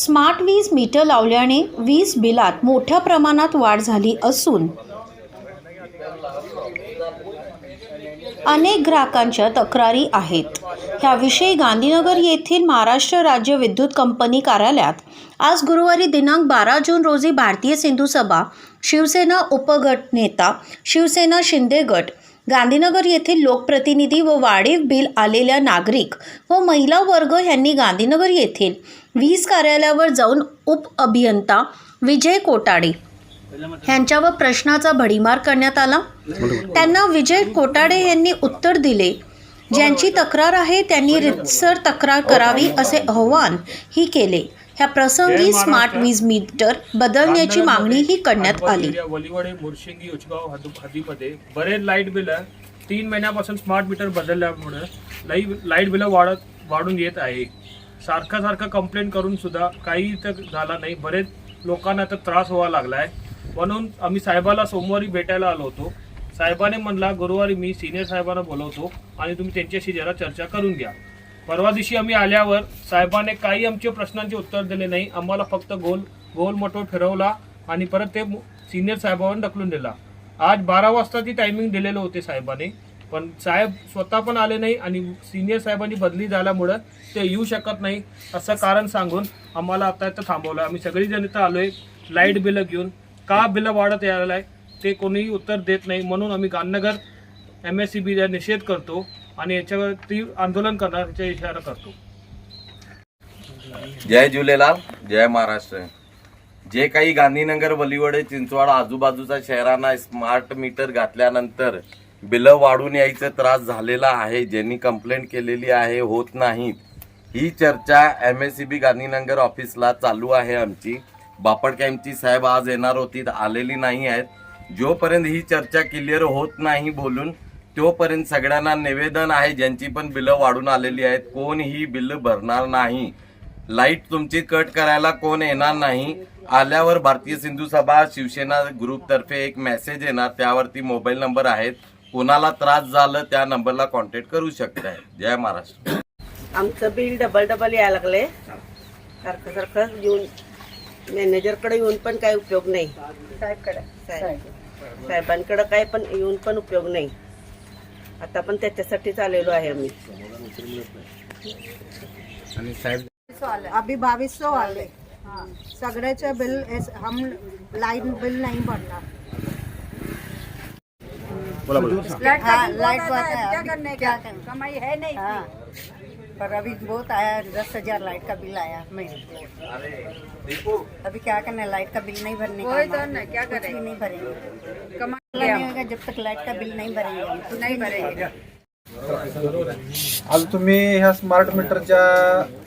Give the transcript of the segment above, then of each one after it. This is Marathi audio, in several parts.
स्मार्ट वीज मीटर लावल्याने वीज बिलात मोठ्या प्रमाणात वाढ झाली असून अनेक ग्राहकांच्या तक्रारी आहेत. ह्याविषयी गांधीनगर येथील महाराष्ट्र राज्य विद्युत कंपनी कार्यालयात आज गुरुवारी दिनांक बारा जून रोजी भारतीय सिंधू सभा शिवसेना उपगट नेता शिवसेना शिंदे गट गांधीनगर येथील लोकप्रतिनिधी व वाढीव बिल आलेल्या नागरिक व महिला वर्ग यांनी गांधीनगर येथील वीज कार्यालयावर जाऊन उप अभियंता विजय कोटाडे यांच्यावर प्रश्नाचा भडीमार करण्यात आला. त्यांना विजय कोटाडे यांनी उत्तर दिले. ज्यांची तक्रार आहे त्यांनी रितसर तक्रार करावी असे आव्हान ही केले. ह्या प्रसंगी स्मार्ट वीज मीटर बदलण्याची मागणीही करण्यात आली. वलिवडे मुरशिंगी उचगाव हद- हद्दीमध्ये बरेच लाइट बिल तीन महिन्यापासून स्मार्ट मीटर बदलल्यामुळे लाई- लाइट बिल वाढत वाढून येत आहे. सारखं सारखं कंप्लेंट करून सुद्धा काही तर झाला नाही. बरेच लोकांना तर त्रास व्हावा लागलाय. म्हणून आम्ही साहेबाला सोमवारी भेटायला आलो होतो. साहेबाने म्हणला गुरुवारी मी सिनियर साहेबांना बोलवतो आणि तुम्ही त्यांच्याशी जरा चर्चा करून घ्या. परवा दिवशी आम्ही आल्यावर साहेबाने काही आमच्या प्रश्नांचे उत्तर दिले नाही. आम्हाला फक्त गोल गोल मोठो फिरवला आणि परत ते सिनियर साहेबांवर ढकलून दिला. आज बारा वाजताची टायमिंग दिलेलं होते साहेबाने. पण साहेब स्वतः पण आले नाही आणि सिनियर साहेबांनी बदली झाल्यामुळं ते येऊ शकत नाही असं कारण सांगून आम्हाला आता इथं थांबवलं. आम्ही सगळी जण इथं आलोय. लाइट बिलं घेऊन. का बिलं वाढत यायला आहे ते कोणीही उत्तर देत नाही. म्हणून आम्ही गांधीनगर एम एस सी बीला निषेध करतो. आणि याच्यावर आंदोलन करणार याचा इशारा करतो. जय झुलेलाल जय महाराष्ट्र. जे काही गांधीनगर वलिवडे चिंचवाड आजूबाजूच्या शहरांना स्मार्ट मीटर घातल्यानंतर बिलं वाढून यायचा त्रास झालेला आहे. ज्यांनी कंप्लेंट केलेली आहे होत नाहीत. ही चर्चा M S C B Gandhinagar ऑफिसला चालू आहे आमची. बापट कॅम्पची साहेब आज येणार होती आलेली नाही आहेत. जोपर्यंत ही चर्चा क्लिअर होत नाही बोलून तोपर्यंत सगळ्यांना निवेदन आहे ज्यांची पण बिलं वाढून आलेली आहेत कोण ही बिलं भरणार नाही. लाइट तुमची कट करायला कोण येणार नाही. आल्यावर भारतीय सिंधू सभा शिवसेना ग्रुप तर्फे एक मेसेज येणार त्यावरती मोबाईल नंबर आहेत. कोणाला त्रास झालं त्या नंबरला कॉन्टॅक्ट करू शकताय. जय महाराष्ट्र. आमचं बिल डबल डबल यायला लागले सारखं सारखं येऊन मॅनेजरकडे येऊन पण काही उपयोग नाही. साहेबकडे. साहेबांकडे काय पण येऊन पण उपयोग नाही. आता पण त्याच्यासाठीच आलेलो आहे आम्ही. अभी बाईस सौ वाले. सगळ्याचे बिल हम लाइट बिल नहीं भरना हाँ, लाइट बात है अभी क्या करें कमाई है नहीं हाँ, पर अभी बहुत आया दस हजार लाइट का बिल आया महीने अभी क्या करना है लाइट का बिल नहीं भरने का तो ना क्या करें? नहीं भरेंगे। कमा होगा जब तक लाइट का बिल नहीं भरेंगे। नहीं भरेंगे। आज तुम्ही ह्या स्मार्ट मीटरच्या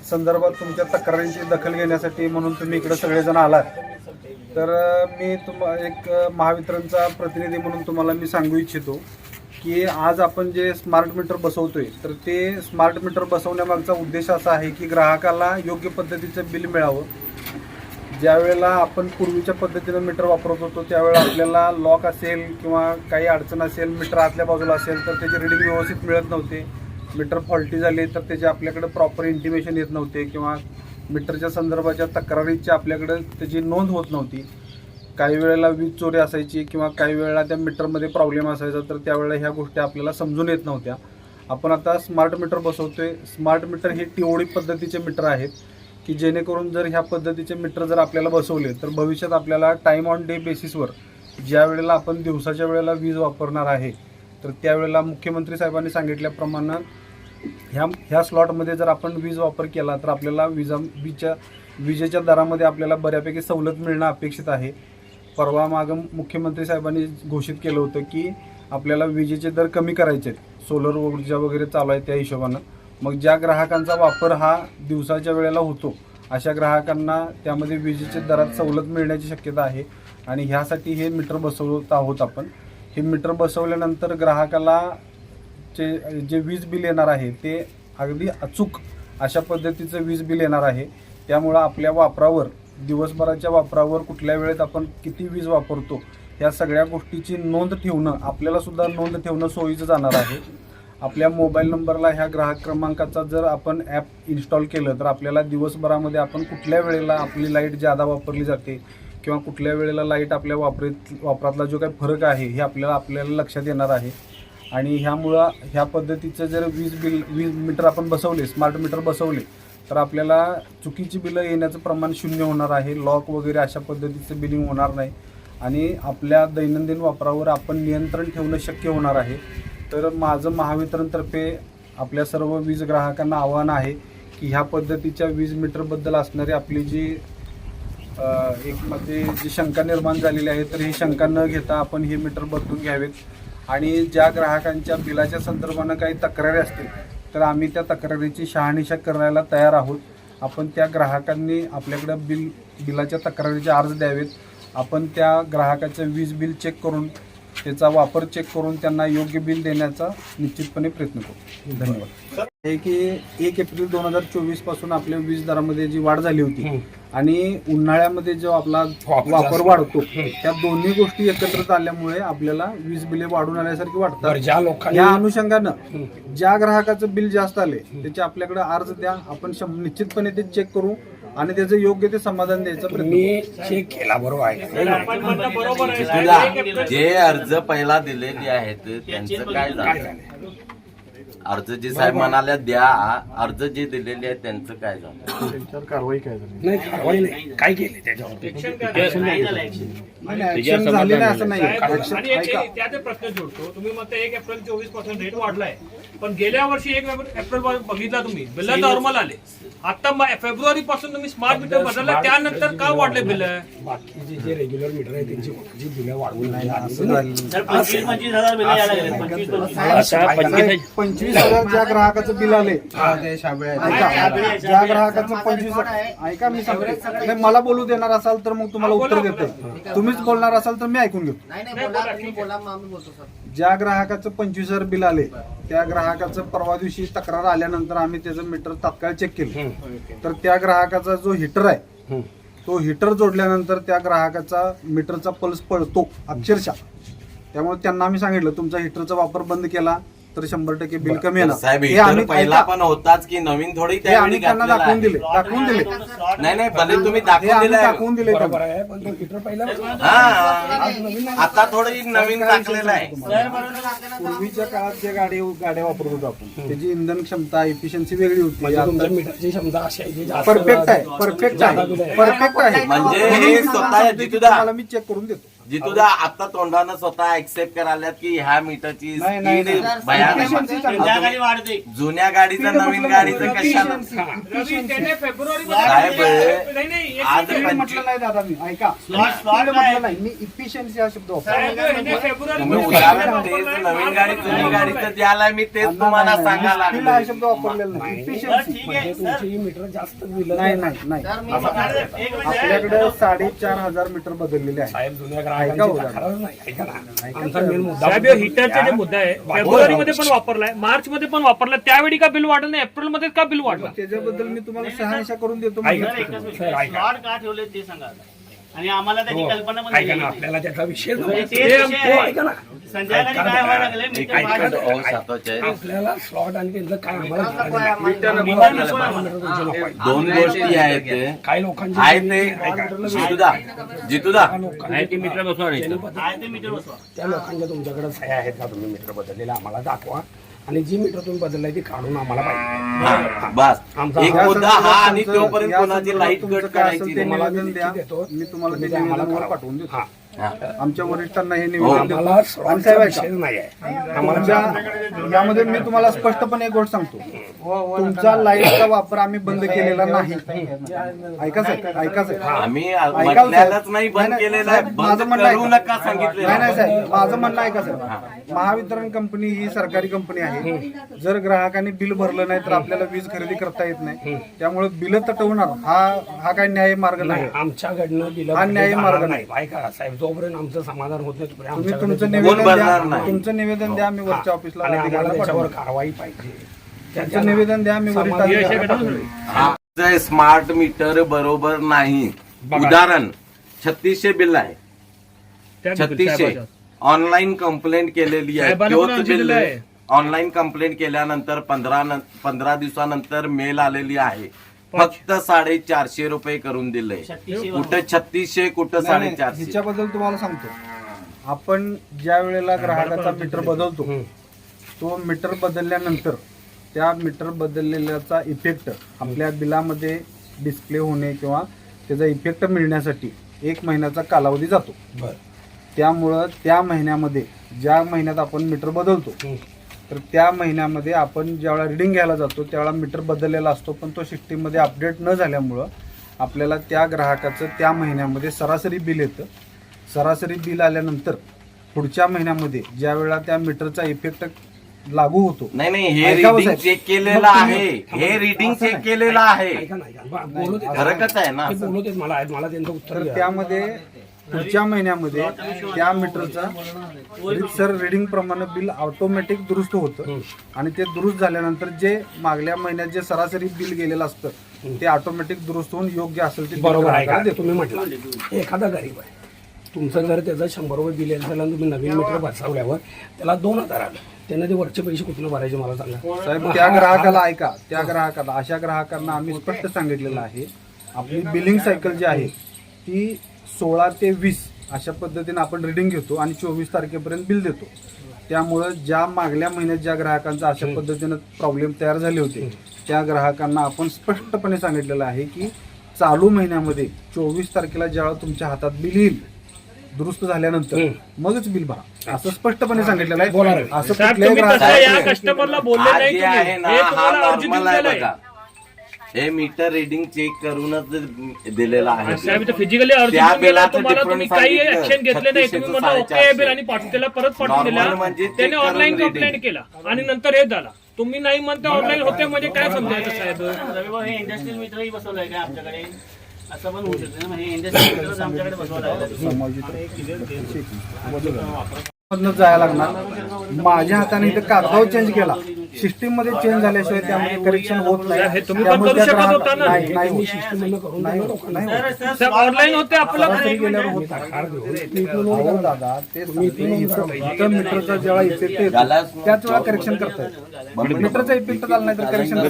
संदर्भात तुमच्या तक्रारींची दखल घेण्यासाठी म्हणून तुम्ही इकडे सगळेजण आलात. तर मी तुम एक महावितरणचा प्रतिनिधी म्हणून तुम्हाला मी सांगू इच्छितो. की आज आपण जे स्मार्ट मीटर बसवतोय तर ते स्मार्ट मीटर बसवण्यामागचा उद्देश असा आहे की ग्राहकाला योग्य पद्धतीचं बिल मिळावं. ज्यावेळेला आपण पूर्वीच्या पद्धतीनं मीटर वापरत होतो त्यावेळेला आपल्याला लॉक असेल किंवा काही अडचण असेल मीटर आतल्या बाजूला असेल तर त्याची रिडिंग व्यवस्थित मिळत नव्हते. मीटर फॉल्टी झाले तर त्याचे आपल्याकडे प्रॉपर इंटिमेशन येत नव्हते किंवा मीटरच्या संदर्भाच्या तक्रारीची आपल्याकडे त्याची नोंद होत नव्हती. काही वेळेला वीज चोरी असायची किंवा काही वेळेला त्या मीटरमध्ये प्रॉब्लेम असायचा तर त्यावेळेला ह्या गोष्टी आपल्याला समजून येत नव्हत्या. आपण आता स्मार्ट मीटर बसवतोय. स्मार्ट मीटर हे टिओडी पद्धतीचे मीटर आहेत की जेणेकरून जर ह्या पद्धतीचे मीटर जर आपल्याला बसवले तर भविष्यात आपल्याला टाईम ऑन डे बेसिसवर ज्या वेळेला आपण दिवसाच्या वेळेला वीज वापरणार आहे तर त्यावेळेला मुख्यमंत्री साहेबांनी सांगितल्याप्रमाणे ह्या ह्या स्लॉटमध्ये जर आपण वीज वापर केला तर आपल्याला विजा वीजच्या विजेच्या दरामध्ये आपल्याला बऱ्यापैकी सवलत मिळणं अपेक्षित आहे. परवा मागं मुख्यमंत्री साहेबांनी घोषित केलं होतं की आपल्याला विजेचे दर कमी करायचे आहेत. सोलर ऊर्जा वगैरे चालू आहे त्या हिशोबानं. मग ज्या ग्राहकांचा वापर हा दिवसाच्या वेळेला होतो अशा ग्राहकांना त्यामध्ये विजेच्या दरात सवलत मिळण्याची शक्यता आहे. आणि ह्यासाठी हे मीटर बसवत आहोत आपण. हे मीटर बसवल्यानंतर ग्राहकाला चे जे वीज बिल येणार आहे ते अगदी अचूक अशा पद्धतीचं वीज बिल येणार आहे. त्यामुळं आपल्या वापरावर दिवसभराच्या वापरावर कुठल्या वेळेत आपण किती वीज वापरतो या सगळ्या गोष्टीची नोंद ठेवणं आपल्याला सुद्धा नोंद ठेवणं सोयीचं जाणार आहे. आपल्या मोबाईल नंबरला ह्या ग्राहक क्रमांकाचा जर आपण ॲप इन्स्टॉल केलं तर आपल्याला दिवसभरामध्ये आपण कुठल्या वेळेला आपली लाइट जादा वापरली जाते किंवा कुठल्या वेळेला लाइट आपल्या वापरीत वापरातला जो काही फरक आहे हे आपल्याला आपल्याला लक्षात येणार आहे. आणि ह्यामुळं ह्या पद्धतीचं जर वीज बिल वीज मीटर आपण बसवले स्मार्ट मीटर बसवले तर आपल्याला चुकीची बिलं येण्याचं प्रमाण शून्य होणार आहे. लॉक वगैरे अशा पद्धतीचं बिलिंग होणार नाही. आणि आपल्या दैनंदिन वापरावर आपण नियंत्रण ठेवणं शक्य होणार आहे. तर माझं महावितरणतर्फे आपल्या सर्व वीज ग्राहकांना आव्हान आहे की ह्या पद्धतीच्या वीज मीटरबद्दल असणारी आपली जी एक मध्ये जी शंका निर्माण झालेली आहे तर ही शंका न घेता आपण हे मीटर बदलून घ्यावेत. आणि ज्या ग्राहकांच्या बिलाच्या संदर्भानं काही तक्रारी असतील तर आम्ही त्या तक्रारीची शहानिशा करायला तयार आहोत. आपण त्या ग्राहकांनी आपल्याकडं बिल बिलाच्या तक्रारीचे अर्ज द्यावेत. आपण त्या ग्राहकाचं वीज बिल चेक करून त्याचा वापर चेक करून त्यांना योग्य बिल देण्याचा निश्चितपणे प्रयत्न करू धन्यवाद. आहे की एक एप्रिल दोन हजार चोवीसपासून आपल्या वीज दरामध्ये जी वाढ झाली होती आणि उन्हाळ्यामध्ये जो आपला वापर वाढतो त्या दोन्ही गोष्टी एकत्रित आल्यामुळे आपल्याला वीज बिले वाढून आल्यासारखी वाटतात. ज्या लोकांनी या अनुषंगानं ज्या ग्राहकाचं बिल जास्त आले त्याचे आपल्याकडे अर्ज द्या. आपण निश्चितपणे ते चेक करू. आणि त्याचं योग्य ते समाधान द्यायचा प्रयत्न. मी चेक केला बरोबर आहे जे अर्ज पहिला दिलेले आहेत त्यांचं काय झालं? अर्ज जे साहेब म्हणाले द्या अर्ज जे दिलेले आहेत त्यांचं काय झालं? नाही कारवाई नाही. काय केले त्याच्यावर? काय? झालं? नाही, नाही, action झाली. नाही. असं नाही प्रश्न जोडतो तुम्ही म्हणता एक एप्रिल चोवीसपासून रेट वाढलाय. पण गेल्या वर्षी एक एप्रिल बघितला तुम्ही. बिल नॉर्मल आले. आता फेब्रुवारी पासून तुम्ही स्मार्ट मीटर बदलला. त्यानंतर का वाढले बिल? बाकीचे जे रेग्युलर मीटर आहे त्यांची जी बिलं वाढवून नाही असं झालं. आता साहेब, पंचवीस ज्या ग्राहकाचं बिल आले ऐका ज्या ग्राहकाचं पंचवीस ऐका मी सांगतो. नाही, मला बोलू देणार असाल तर मग तुम्हाला उत्तर देतो. तुम्हीच बोलणार असाल तर मी ऐकून घेतो. ज्या ग्राहकाचं पंचवीस हजार बिल आले त्या ग्राहकाचं परवा दिवशी तक्रार आल्यानंतर आम्ही त्याचं मीटर तात्काळ चेक केलं. तर त्या ग्राहकाचा जो हिटर आहे तो हिटर जोडल्यानंतर त्या ग्राहकाचा मीटरचा पल्स पळतो अक्षरशः. त्यामुळे त्यांना आम्ही सांगितलं तुमचा हिटरचा वापर बंद केला तर शंभर टक्के बिल कमी येणार. साहेब हे पहिला पण होताच की नवीन थोडी हे त्यावेळी आम्ही त्यांना घातलेला दाखवून आहे. दिले दाखवून दिले. नाही नाही भले तुम्ही हे दाखवून आम्ही दिलाय. दाखवून दिले बरोबर त्यांना. आहे पण तो पहिला हा. आता थोडं नवीन टाकलेलं आहे. पूर्वीच्या काळात जे गाडी गाड्या वापरत होतो आपण त्याची इंधन क्षमता इफिशियन्सी वेगळी होती. म्हणजे आता मीटरची क्षमता अशी आहे की जास्त परफेक्ट आहे परफेक्ट आहे. परफेक्ट आहे. म्हणजे म्हणून हे मी स्वतः तुम्हाला जितुदा- तुम्हाला मी चेक करून देतो. जितुदा आता तोंडानं स्वतः ऍक्सेप्ट करायल्यात की ह्या मीटरची नाही, नाही, स्पीड नाही. भयानक Efficiency चांगली. आहे. जुन्या गाडीचं नवीन गाडीचं कशाला? रवी त्याने फेब्रुवारी साहेब, नाही नाही एक आज मिनिट. म्हटलं नाही दादा मी ऐका. Speed म्हटलं नाही मी इफिशियन्सी हा शब्द वापरला फेब्रुवारी तुम्ही उदाहरण तेच नवीन गाडी जुनी गाडीचं द्यायला मी तेच तुम्हाला सांगायला Speed हा लागलो शब्द वापरलेला नाही. इफिशियन्सी म्हणजे मीटर जास्त नाही नाही. नाही. आपल्याकडे साडेचार हजार मीटर बदललेले आहे. साहेब जुन्या ऐका ग्राहकांची उदाहरण. तक्रार नाही ऐका ना. आमचा मेन मुद्दा साहेब होता हिटरचा जे मुद्दा आहे फेब्रुवारी मध्ये पण वापरलाय मार्च मध्ये पण वापरला त्यावेळी का बिल वाढलं नाही एप्रिलमध्ये का बिल वाढलं? त्याच्याबद्दल मी तुम्हाला शहानिशा करून देतो आणि आम्हाला त्याची कल्पना पण ऐका दिली ना नाही. आपल्याला त्याचा विषय नव्हता. तेच विषय हो, आहे. ऐका ना. संध्याकाळी काय व्हायला लागले मी तर ऐका, माझ्या- ऐका. सातोच आहे. आपल्याला स्लॉट आणि त्यांचं काय आम्हाला घेणं देणं नाही. नको आहे. दोन गोष्टी आहेत. काही लोकांचे आहेत. ते जितुदा जितुदा त्या लोकांचे मीटर बसवा आहे ते मीटर बसवा. त्या लोकांच्या तुमच्याकडे सह्या आहेत का? तुम्ही मीटर बदललेले आम्हाला दाखवा. आणि जी मीटर तुम्ही बदललाय ती काढून आम्हाला पाहिजे बस आमचा- एक या मुद्दा हा संदर्भात आणि तुमचं- तोपर्यंत या कोणाची संदर्भात लाइट कट करायची. मी तुम्हाला. पाठवून देतो. आमच्या वरिष्ठांना हे हो. निवेदन देतो आम्हाला आणि स्लॉटचा साहेब विषय ऐका नाही आहे आमच्या यामध्ये मी तुम्हाला स्पष्टपणे एक गोष्ट सांगतो. तुमचा लाईटचा वापर आम्ही बंद केलेला नाही. ऐका साहेब ऐका साहेब. आम्ही ऐका म्हटल्यालाच नाही बंद नाही, केलेलं आहे. साहेब, बंद माझं म्हणणं करू ऐका. नका सांगितलेलं. नाही नाही आहे. साहेब माझं म्हणणं ऐका साहेब. महावितरण कंपनी ही सरकारी कंपनी आहे. जर ग्राहकांनी बिल भरलं नाही तर आपल्याला वीज खरेदी करता येत नाही. त्यामुळे बिल तटवणार. हा हा काय न्याय मार्ग नाही नाही. आमच्याकडनं हा न्यायी मार्ग नाही. ऐका साहेब जोपर्यंत आमचं समाधान होत नाही तोपर्यंत तुम्ही आमच्याकडे तुमचं निवेदन द्या. नाही. तुमचं निवेदन द्या मी वरच्या ऑफिसला आणि आम्हाला अधिकाऱ्यांना त्याच्यावर. कारवाई पाहिजे. तुमचं निवेदन द्या वरिष्ठ. आमचं स्मार्ट मीटर बरोबर नाही. उदाहरण छत्तीसशे बिल आहे. छत्तीसशे. साहेबाच्या. ऑनलाईन कंप्लेंट केलेली आहे. पण तोच आमची बिल दिलं आहे. ऑनलाईन कंप्लेंट केल्यानंतर पंधरा पंधरा दिवसानंतर मेल आलेली आहे. फक्त साडेचारशे रुपये करून दिले. कुठं छत्तीसशे कुठं साडेचारशे. ह्याच्याबद्दल तुम्हाला सांगतो. आपण ज्या वेळेला ग्राहकाचा मीटर बदलतो तो मीटर बदलल्यानंतर त्या मीटर बदललेल्याचा इफेक्ट आपल्या बिलामध्ये डिस्प्ले होणे किंवा त्याचा इफेक्ट मिळण्यासाठी एक महिन्याचा कालावधी जातो. बरं. त्यामुळं त्या महिन्यामध्ये ज्या महिन्यात आपण मीटर बदलतो तर त्या महिन्यामध्ये आपण ज्यावेळेला रिडिंग घ्यायला जातो त्यावेळेला मीटर बदललेला असतो पण तो सिस्टीममध्ये अपडेट न झाल्यामुळं आपल्याला त्या ग्राहकाचं त्या महिन्यामध्ये सरासरी बिल येतं. सरासरी बिल आल्यानंतर पुढच्या महिन्यामध्ये ज्या वेळेला त्या मीटरचा इफेक्ट लागू होतो. नाही नाही हे रिडिंग. चेक केलेलं मग तुम्ही- आहे. हे रिडिंग चेक केलेलं आहे. फरकच आहे ना ते बोलू देत मला मला त्यांचं उत्तर. त्यामध्ये पुढच्या महिन्यामध्ये त्या मीटरचा सर रिडिंग प्रमाणे बिल ऑटोमॅटिक दुरुस्त होतं. आणि ते दुरुस्त झाल्यानंतर जे मागल्या महिन्यात जे सरासरी बिल गेलेलं असतं ते ऑटोमॅटिक दुरुस्त होऊन योग्य असेल ते बरोबर आहे का. तुम्ही म्हटलं. एखादा गरीब आहे. तुमचं जर त्याचं शंभर रुपये बिल येत झालं आणि तुम्ही नवीन मीटर बसवल्यावर त्याला दोन हजार आलं. त्यानं ते वरचे पैसे कुठून भरायचे मला सांगा. साहेब त्या ग्राहकाला ऐका. त्या ग्राहकाला अशा ग्राहकांना आम्ही स्पष्ट सांगितलेलं आहे. आपली बिलिंग सायकल जी आहे ती सोळा ते वीस अशा पद्धतीने आपण रिडिंग घेतो आणि चोवीस तारखेपर्यंत बिल देतो. त्यामुळं ज्या मागल्या महिन्यात ज्या ग्राहकांचा अशा पद्धतीनं प्रॉब्लेम तयार झाले होते त्या ग्राहकांना आपण स्पष्टपणे सांगितलेलं आहे की चालू महिन्यामध्ये चोवीस तारखेला ज्यावेळेला तुमच्या हातात बिल येईल दुरुस्त झाल्यानंतर मगच बिल भरा. असं स्पष्टपणे सांगितलेलं आहे. असं कुठल्याही ग्राहकाला कस्टमरला बोलले हा जे. आहे ना हे आहे. बघा. हे मीटर रिडिंग चेक करूनच दिलेलं आहे. साहेब फिजिकली अर्ज त्या देऊन गेला बिलाचं तुम्हाला difference तुम्ही काही सांगितलं. ऍक्शन घेतले नाही तुम्ही 3600 म्हणता ओके साडेचारशे. बिल आणि पाठवून परत पाठवून Normal दिला. म्हणजे check त्याने करून ऑनलाईन reading. कंप्लेंट केला आणि नंतर हे झाला. तुम्ही नाही म्हणता ऑनलाईन होते म्हणजे काय समजायचं साहेब? हे इंडस्ट्रियल मित्रही बसवलंय का आमच्याकडे? असं पण होऊ शकतं ना हे इंडस्ट्रियल मित्रच आमच्याकडे जायला लागणार माझ्या हाताने इथे कागदावर चेंज केला सिस्टीममध्ये चेंज झाल्याशिवाय त्यामध्ये करेक्शन होत नाही हे तुम्ही पण त्यामुळे करू त्या शकत ग्राहक- होता ना. नाही नाही होत. सिस्टम बंद करून नाही द्या होत. लोकांना. नाही होत. साहेब ऑनलाईन होते आपलं सरासरी गेल्यावर होत नाही. तक्रार देऊन मी इथून नोंद अहो करा. दादा ते सांगते, इथं फक्त मीटरचा जेव्हा येतो त्याच वेळा करेक्शन करतायत मीटरचा इफेक्ट झाला नाही तर करेक्शन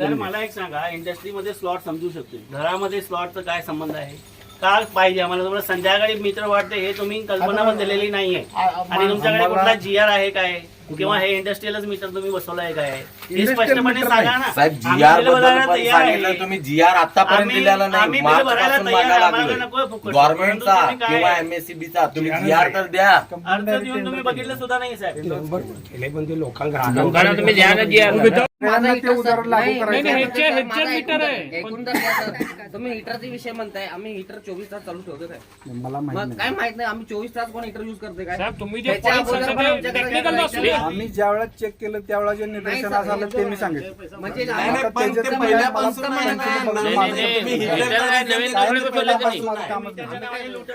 तर मला एक सांगा इंडस्ट्रीमध्ये स्लॉट समजू शकतो घरामध्ये स्लॉटचा काय संबंध आहे का पाहिजे? आम्हाला तुम्हाला संध्याकाळी मीटर वाटते हे तुम्ही कल्पना पण दिलेली नाहीये. आणि तुमच्याकडे कुठला जी आर आहे काय? किंवा हे इंडस्ट्रीयलच मीटर तुम्ही बसवलं आहे काय हे Industrial स्पष्टपणे meter सांगा. ना साहेब आम्ही जी आर बिलबद्दल भरायला पण तयार आहे. सांगितलं तुम्ही जी आर आतापर्यंत आम्ही- दिलेला नाही आम्ही बिल मार्च भरायला पासून तयार आहे. मागायला आम्हाला लागलोय नकोय फुकट. गव्हर्नमेंटचा परंतु तुम्ही काय- किंवा एमएससीबीचा तुम्ही जी आर तर द्या अर्ज देऊन तुम्ही बघितलं सुद्धा नाही साहेब केले पण ते लोकांना तुम्ही द्या ना जी आर. सगळ्यांना ते उदाहरण लागू नाही करायचं नाही आहे. ह्याचे ह्याचे मीटर आहे एकूण तर द्या सर. तुम्ही हिटरचा विषय म्हणताय आम्ही हिटर चोवीस तास चालू ठेवतो काय मला माहीत मग नाही काय माहीत नाही आम्ही चोवीस तास कोण हिटर युज करते काय साहेब तुम्ही जे त्याच्या अगोदर पण आमच्याकडे. आम्ही ज्या वेळेला चेक केलं त्यावेळेला जे निदर्शन आलं ते मी सांगितलं म्हणजे नाही, नाही, आता पण ते त्याच्यात पहिल्यापासून माझं. माझं कामच नाही.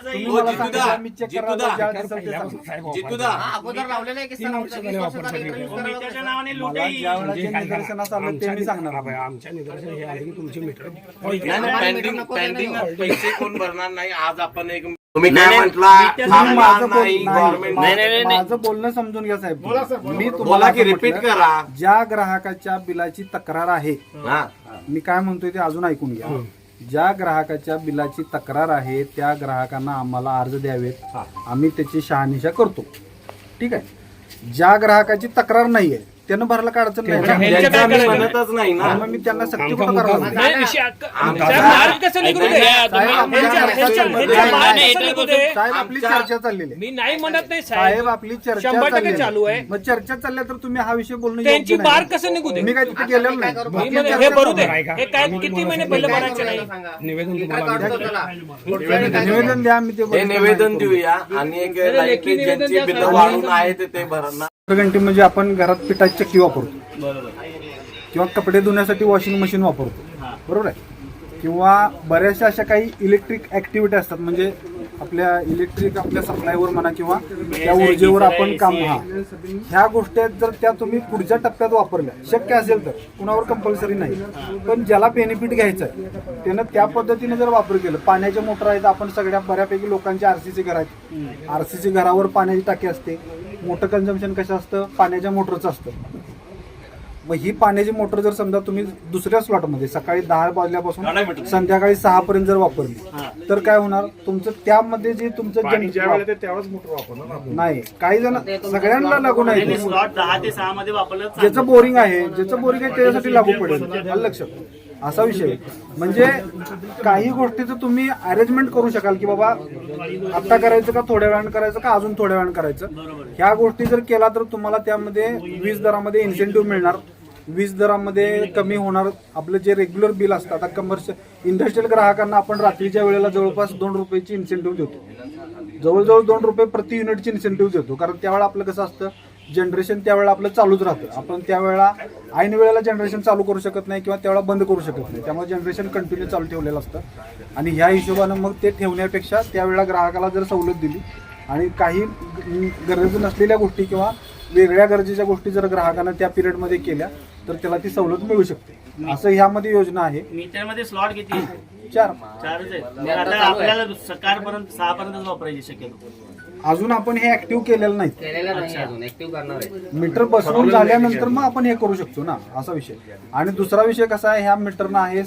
तुम्ही मला सांगितलं, चेक करायला. ज्या ते सांगितलं. जितूदा. हा, अगोदर लावलेलं आहे की सर आमचं वीस वर्षाचा करायला. नावाने मला ज्या वेळेला जे म्हणजे काय निदर्शनास आलं ते आमच्या मी सांगणार निदर्शन- आमच्या निदर्शन हे आले की तुमचे मीटर नाही, नाही, आम्हाला पेंडिंग पेंडिंग. पैसे कोण भरणार नाही आज आपण एक तुम्ही काय नाही, म्हटला? नाही, माझं बोल- नाही नाही, गव्हर्नमेंट नाही, नाही, नाही. माझं बोलणं समजून घ्या साहेब. मी बोला. तुम्हाला की असं रिपीट म्हटलं, करा. ज्या ग्राहकाच्या बिलाची तक्रार आहे हा. मी काय म्हणतोय ते अजून ऐकून घ्या. ज्या ग्राहकाच्या बिलाची तक्रार आहे त्या ग्राहकांना आम्हाला अर्ज द्यावेत. आम्ही त्याची शहानिशा करतो. ठीक आहे? ज्या ग्राहकाची तक्रार नाहीये त्यानं भरायला काय अडचण नाही काय आम्ही करायचं? म्हणतच नाही ना मग मी त्यांना सक्ती कुठं करावं? नाही अक्क- साहेब, मार्ग कसं निघू दे? साहेब, आमच्या- ह्यांच्या- ह्यांच्या- साहेब, ह्यांच्या मार्ग नाही, कसं निघू दे? साहेब आपली चर्चा चाललेली आहे मी नाही म्हणत नाही साहेब साहेब आपली चर्चा शंभर टक्के चाललेली चालू आहे. मग चर्चा चालल्या तर तुम्ही हा विषय बोलणं त्यांची बार. कसं निघू दे मी काय तिथे गेलेलो नाही मी बाकी म्हणे, चर्चा हे भरू दे चालू आहे. हे काय किती महिने पहिले नाही. निवेदन. निवेदन द्या मी ते हे बोलतो. निवेदन देऊया आणि एक नाही, लाइट लेखी निवेदन ज्यांची द्या, बिल साहेब. वाढून आहेत ते भरणार घंटे म्हणजे आपण घरात पिठाची चक्की वापरतो. किंवा कपडे धुण्यासाठी वॉशिंग मशीन वापरतो. बरोबर आहे? किंवा बऱ्याचशा अशा काही इलेक्ट्रिक ऍक्टिव्हिटी असतात. म्हणजे आपल्या इलेक्ट्रिक आपल्या सप्लायवर म्हणा किंवा त्या ऊर्जेवर आपण काम हा. ह्या गोष्टी आहेत जर त्या तुम्ही पुढच्या टप्प्यात वापरल्या शक्य असेल तर. कुणावर कंपल्सरी नाही. पण ज्याला बेनिफिट घ्यायचं आहे त्यानं त्या पद्धतीने जर वापर केलं पाण्याच्या मोटर आहेत आपण सगळ्या बऱ्यापैकी लोकांच्या आरसीसी घर आहेत. आरसीसी घरावर पाण्याची टाकी असते. मोठं कन्झम्पन कसं असतं? पाण्याच्या मोटरचं असतं. मग ही पाण्याची मोटर जर समजा तुम्ही दुसऱ्या स्लॉटमध्ये सकाळी दहा वाजल्यापासून संध्याकाळी सहा पर्यंत जर वापरली तर काय होणार? तुमचं त्यामध्ये जे तुमचं जन- त्यावेळेस मोटर वापरणार नाही काही जण सगळ्यांना लागू नाही ते. स्लॉट दहा ते सहा मध्ये वापरलं तर ज्याचं बोरिंग आहे ज्याचं बोरिंग आहे त्याच्यासाठी लागू पडेल. लक्षात? असा विषय. म्हणजे काही गोष्टीचं तुम्ही अरेंजमेंट करू शकाल की बाबा आता करायचं का थोड्या वेळानं करायचं का अजून थोड्या वेळानं करायचं? ह्या गोष्टी जर केला तर तुम्हाला त्यामध्ये वीज दरामध्ये इन्सेंटिव्ह मिळणार. वीज दरामध्ये कमी होणार. आपलं जे रेग्युलर बिल असतं आता कमर्शियल इंडस्ट्रियल ग्राहकांना आपण रात्रीच्या वेळेला जवळपास दोन रुपयाची इन्सेंटिव्ह देतो. जवळजवळ दोन रुपये प्रति युनिटची इन्सेंटिव्ह देतो. कारण त्यावेळेला आपलं कसं असतं जनरेशन त्यावेळेला आपलं चालूच राहतं. आपण त्यावेळेला ऐन वेळेला जनरेशन चालू करू शकत नाही किंवा त्यावेळेला बंद करू शकत नाही. त्यामुळे जनरेशन कंटिन्यू चालू ठेवलेलं असतं. आणि ह्या हिशोबानं मग ते ठेवण्यापेक्षा त्यावेळेला ग्राहकाला जर सवलत दिली आणि काही गरज नसलेल्या गोष्टी किंवा वेगळ्या गरजेच्या गोष्टी जर ग्राहकांना त्या पिरियडमध्ये केल्या तर त्याला ती सवलत मिळू शकते. असं ह्यामध्ये योजना आहे. मीटरमध्ये स्लॉट किती? चार. चारच आहेत. मग आता आपल्याला सकाळपर्यंत सहा पर्यंत वापरायची शक्यतो. अजून आपण हे ऍक्टिव्ह केलेलं नाही. केलेलं नाही अजून ऍक्टिव्ह करणार आहे. मीटर बसवून झाल्यानंतर मग आपण हे करू शकतो ना असा विषय. आणि दुसरा विषय कसा आहे ह्या मीटरनं आहे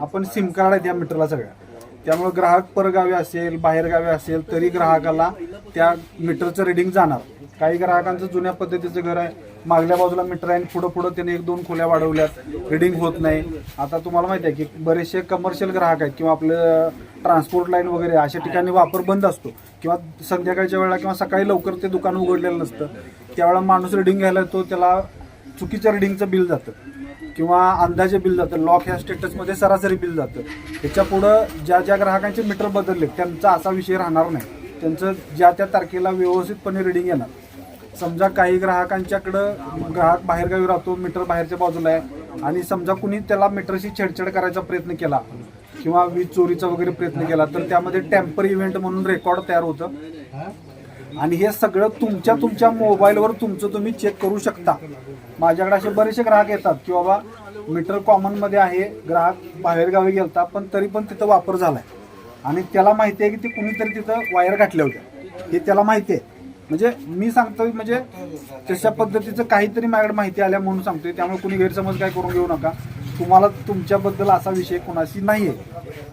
आपण सिम कार्ड आहेत ह्या मीटरला सगळ्या. त्यामुळे ग्राहक परगावी असेल बाहेरगावी असेल तरी ग्राहकाला त्या मीटरचं रिडिंग जाणार. काही ग्राहकांचं जुन्या पद्धतीचं घर आहे. मागल्या बाजूला मीटर आहे आणि पुढं पुढं त्याने एक दोन खोल्या वाढवल्यात. रिडिंग होत नाही. आता तुम्हाला माहिती आहे की बरेचसे कमर्शियल ग्राहक आहेत किंवा आपलं ट्रान्सपोर्ट लाईन वगैरे अशा ठिकाणी वापर बंद असतो. किंवा संध्याकाळच्या वेळेला किंवा सकाळी लवकर ते दुकान उघडलेलं नसतं. त्यावेळेला माणूस रिडिंग घ्यायला येतो त्याला चुकीच्या रिडिंगचं बिल जातं. किंवा अंदाजे बिल जातं. लॉक ह्या स्टेटसमध्ये सरासरी बिल जातं. त्याच्या पुढं ज्या ज्या ग्राहकांचे मीटर बदलले त्यांचा असा विषय राहणार नाही. त्यांचं ज्या त्या तारखेला व्यवस्थितपणे रिडिंग येणार. समजा काही ग्राहकांच्याकडं ग्राहक बाहेरगावी राहतो मीटर बाहेरच्या बाजूला आहे. आणि समजा कुणी त्याला मीटरशी छेडछाड करायचा प्रयत्न केला किंवा वीज चोरीचा वगैरे प्रयत्न केला तर त्यामध्ये टेम्पर इव्हेंट म्हणून रेकॉर्ड तयार होतं. आणि हे सगळं तुमच्या तुमच्या मोबाईलवर तुमचं तुम्ही चेक करू शकता. माझ्याकडे असे बरेचसे ग्राहक येतात की बाबा मीटर कॉमनमध्ये आहे ग्राहक बाहेरगावी गेलता पण तरी पण तिथं वापर झालाय. आणि त्याला माहिती आहे की ते कुणीतरी तिथं वायर घातल्या होत्या. हे त्याला माहिती आहे. म्हणजे मी सांगतोय म्हणजे तशा पद्धतीचं काहीतरी माझ्याकडे माहिती आल्या म्हणून सांगतोय. त्यामुळे कुणी गैरसमज काय करून घेऊ नका. तुम्हाला तुमच्याबद्दल असा विषय कोणाशी नाही आहे